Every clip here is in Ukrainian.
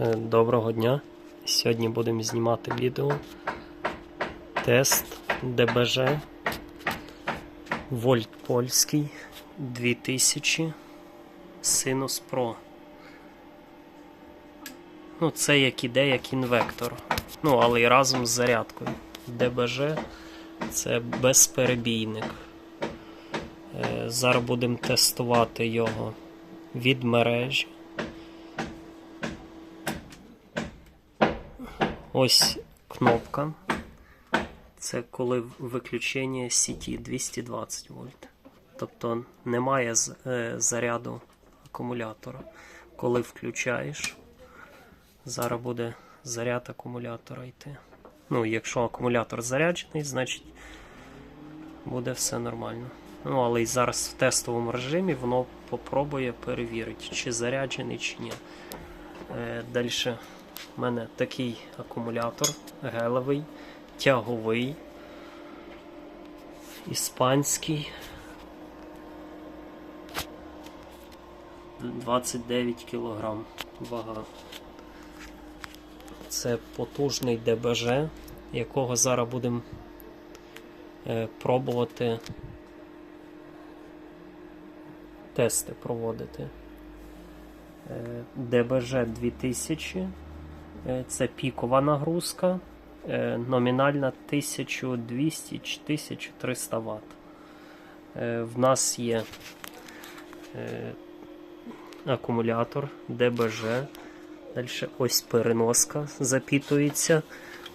Е, Доброго дня. Сьогодні будемо знімати відео. Тест ДБЖ Вольт Польський 2000 Sinus Pro. Ну, це як іде, як інвектор. Ну, але і разом з зарядкою. ДБЖ це безперебійник. Е, Зараз будемо тестувати його від мережі. Ось кнопка. Це коли виключення сіті 220 вольт. Тобто немає е, заряду акумулятора. Коли включаєш, зараз буде заряд акумулятора йти. Ну, якщо акумулятор заряджений, значить буде все нормально. Ну, але і зараз в тестовому режимі воно попробує перевірити, чи заряджений, чи ні. Е, Далі в мене такий акумулятор гелевий, тяговий, іспанський. 29 кг вага. Це потужний ДБЖ, якого зараз будемо е, пробувати тести проводити. Е, ДБЖ 2000 Е, Це пікова нагрузка, е, номінальна 1200 чи 1300 Вт. Е, В нас є е, акумулятор ДБЖ. Далі ось переноска запітується.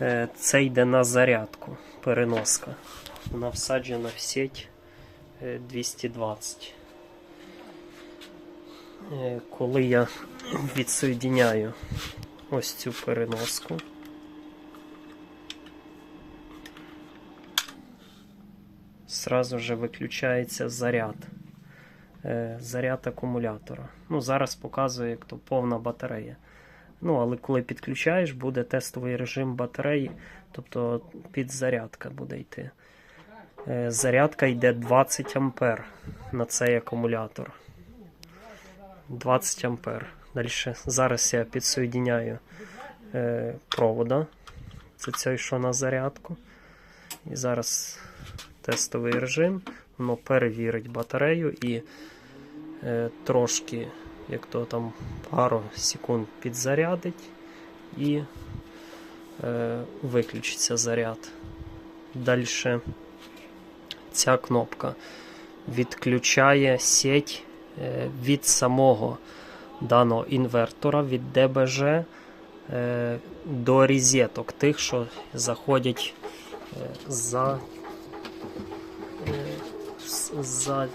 Е, Це йде на зарядку. Переноска. Вона всаджена в сеть е, 220. Е, Коли я відсоєдіняю ось цю переноску. Сразу же виключається заряд. Е, заряд акумулятора. Ну, зараз показує, як то повна батарея. Ну, але коли підключаєш, буде тестовий режим батареї, тобто підзарядка буде йти. Е, зарядка йде 20 А на цей акумулятор. 20 ампер. Далі зараз я підсоєдіняю е, провода. Це цей, що на зарядку. І зараз тестовий режим. Воно перевірить батарею і е, трошки, як то там пару секунд підзарядить і е, виключиться заряд. Далі ця кнопка відключає сеть е, від самого даного інвертора від ДБЖ е, до розеток, тих, що заходять е, за, е, за,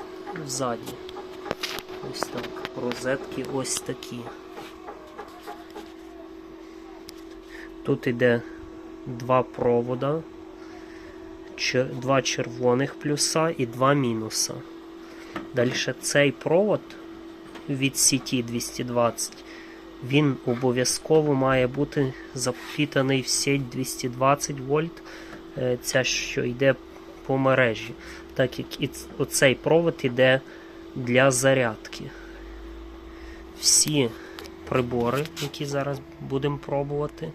ззаді. Ось так. Розетки ось такі. Тут іде два провода, два червоних плюса і два мінуса. Далі цей провод від сіті 220, він обов'язково має бути запітаний в сеть 220 вольт, е, ця що йде по мережі, так як і оцей провод йде для зарядки. Всі прибори, які зараз будемо пробувати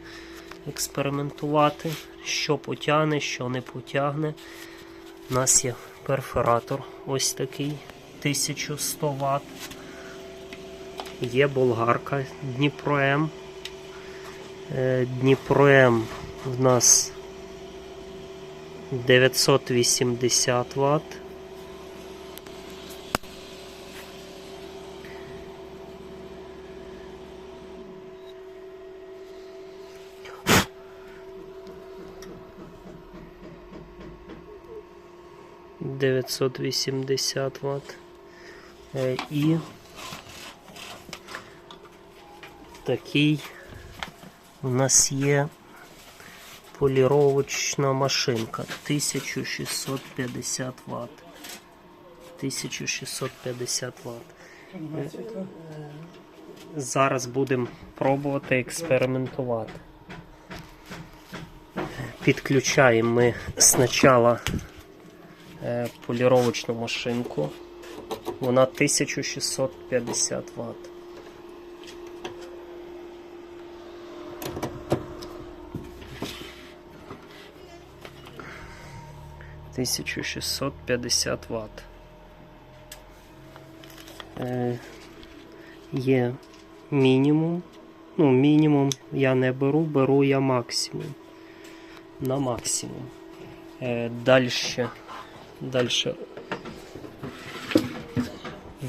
експериментувати, що потягне, що не потягне. У нас є перфоратор ось такий 1100 Вт. Є болгарка Дніпро М. Е, в нас 980 Вт. Дев'ятсот вісімдесят Вт. Е, І такий у нас є поліровочна машинка 1650 Вт. 1650 Вт. Зараз будемо пробувати експериментувати. Підключаємо ми спочатку е, поліровочну машинку. Вона 1650 Вт. 1650 Вт. Е, є мінімум. Ну, мінімум я не беру, беру я максимум. На максимум. Е, дальше, дальше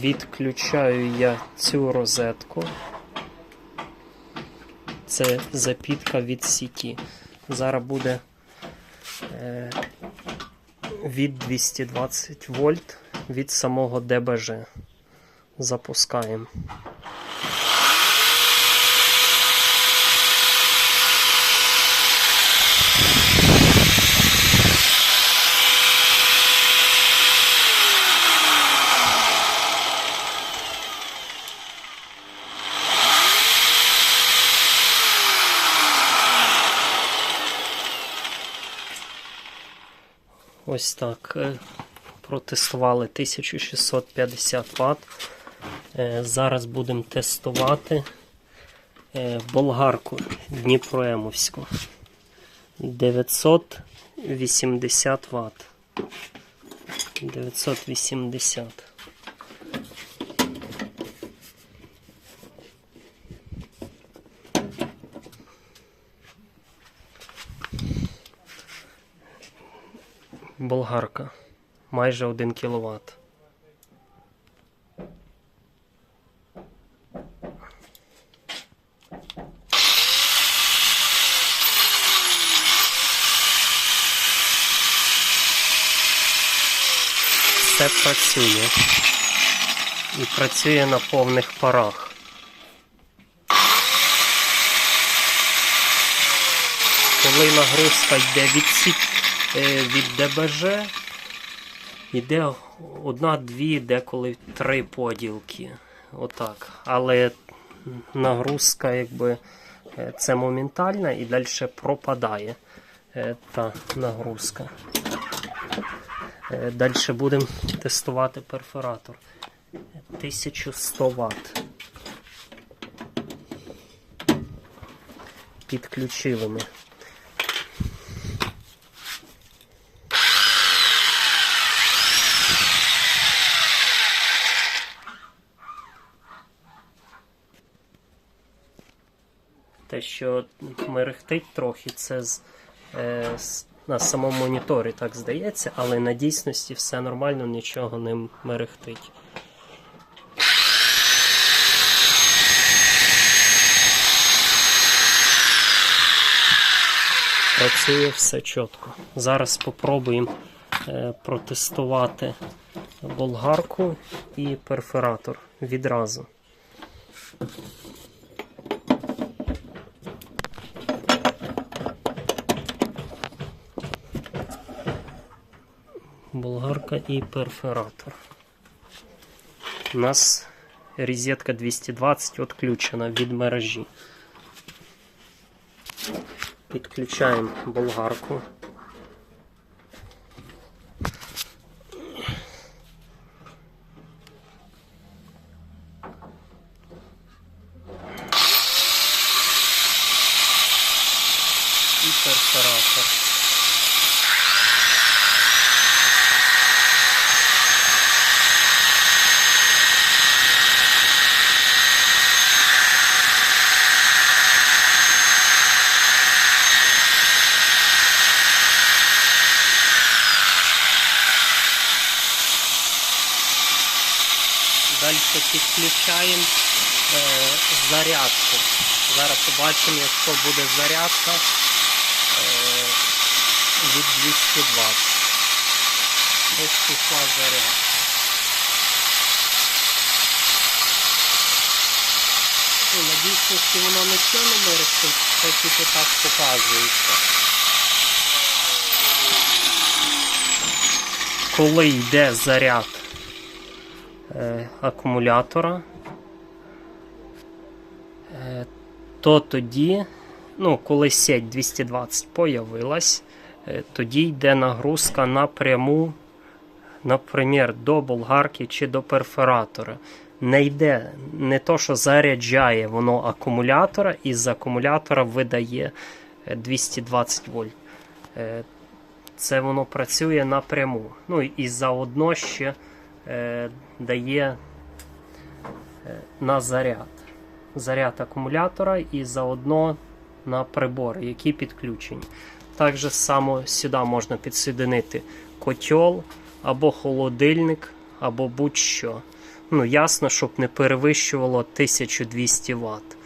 відключаю я цю розетку. Це запітка від сіті. Зараз буде е, від 220 вольт від самого ДБЖ. Запускаємо. Ось так. е, Протестували 1650 Вт. Е, Зараз будемо тестувати е, болгарку Дніпроемовську. 980 Вт. 980. Болгарка. Майже 1 кВт. Все працює. І працює на повних парах. Коли нагрузка йде від, сі- е, від ДБЖ, йде одна-дві, деколи три поділки. Отак. Але нагрузка, якби е, це моментальна і далі пропадає е, та нагрузка. Далі будемо тестувати перфоратор. 1100 Вт. Підключили ми. Те, що мерехтить трохи, це з, е, на самому моніторі так здається, але на дійсності все нормально, нічого не мерехтить. Працює все чітко. Зараз спробуємо е, протестувати болгарку і перфоратор відразу. Болгарка і перфоратор. У нас розетка 220 відключена від мережі. Підключаємо болгарку. І перфоратор. Далі підключаємо е, зарядку. Зараз побачимо, якщо буде зарядка е, від 220. Ось пішла зарядка. Ну, на дійсності воно нічого не мерехтить, це тільки так показується. Коли йде заряд акумулятора, е, то тоді, ну, коли сеть 220 появилась, е, тоді йде нагрузка напряму, наприклад, до болгарки чи до перфоратора. Не йде не то, що заряджає воно акумулятора, і з акумулятора видає е, 220 вольт. Е, це воно працює напряму. Ну і заодно ще е, дає е, на заряд. Заряд акумулятора і заодно на прибори, які підключені. Так же само сюди можна підсоединити котел або холодильник, або будь-що. Ну, ясно, щоб не перевищувало 1200 Вт.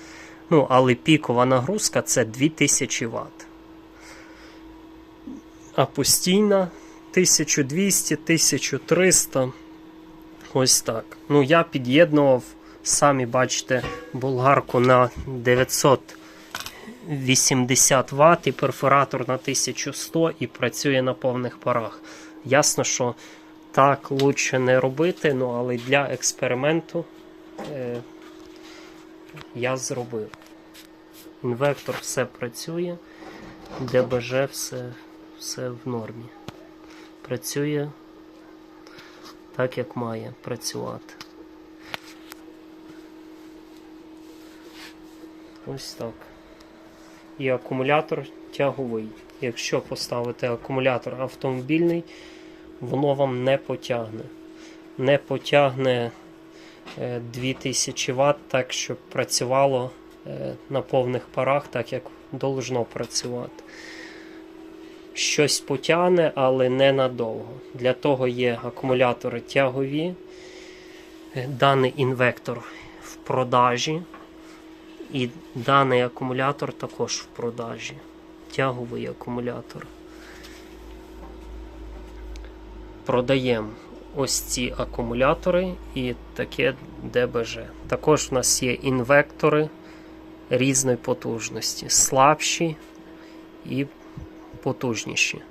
Ну, але пікова нагрузка це 2000 Вт. А постійна 1200, 1300. Ось так. Ну, я під'єднував, самі бачите, болгарку на 980 Вт і перфоратор на 1100 і працює на повних парах. Ясно, що так лучше не робити, ну, але для експерименту е, я зробив. Інвектор все працює, ДБЖ все, все в нормі. Працює так, як має працювати. Ось так. І акумулятор тяговий. Якщо поставити акумулятор автомобільний, воно вам не потягне. Не потягне е, 2000 Вт так, щоб працювало е, на повних парах, так як должно працювати. Щось потягне, але не надовго. Для того є акумулятори тягові. Даний інвектор в продажі. І даний акумулятор також в продажі. Тяговий акумулятор. Продаємо ось ці акумулятори і таке ДБЖ. Також в нас є інвектори різної потужності, слабші і потужніші.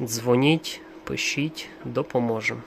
Дзвоніть, пишіть, допоможемо.